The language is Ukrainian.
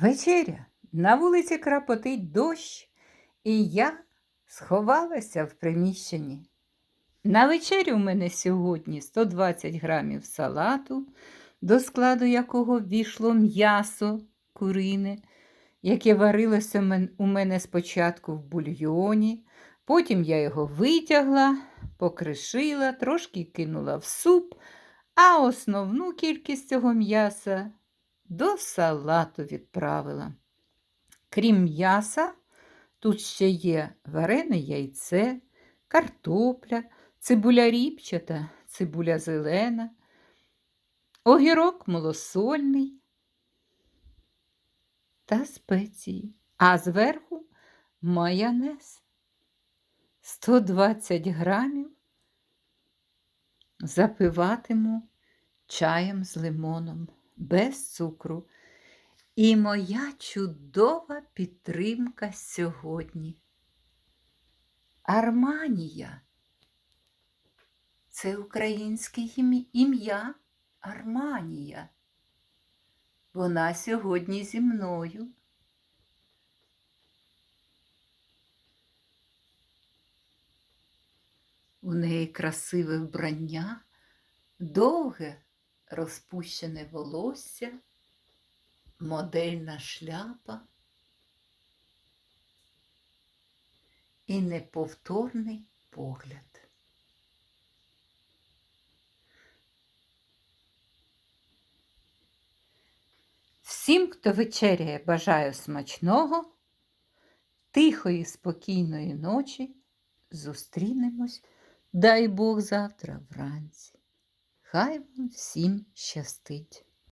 Вечеря. На вулиці крапотить дощ, і я сховалася в приміщенні. На вечерю у мене сьогодні 120 грамів салату, до складу якого ввійшло м'ясо курине, яке варилося у мене спочатку в бульйоні. Потім я його витягла, покришила, трошки кинула в суп, а основну кількість цього м'яса до салату відправила. Крім м'яса, тут ще є варене яйце, картопля, цибуля ріпчата, цибуля зелена, огірок малосольний та спеції, а зверху майонез. 120 грамів запиватиму чаєм з лимоном без цукру. І моя чудова підтримка сьогодні. Арманія. Це українське ім'я- Арманія. Вона сьогодні зі мною. У неї красиве вбрання, довге розпущене волосся, модельна шляпа і неповторний погляд. Всім, хто вечеряє, бажаю смачного, тихої, спокійної ночі. Зустрінемось, дай Бог, завтра вранці. Хай всім щастить.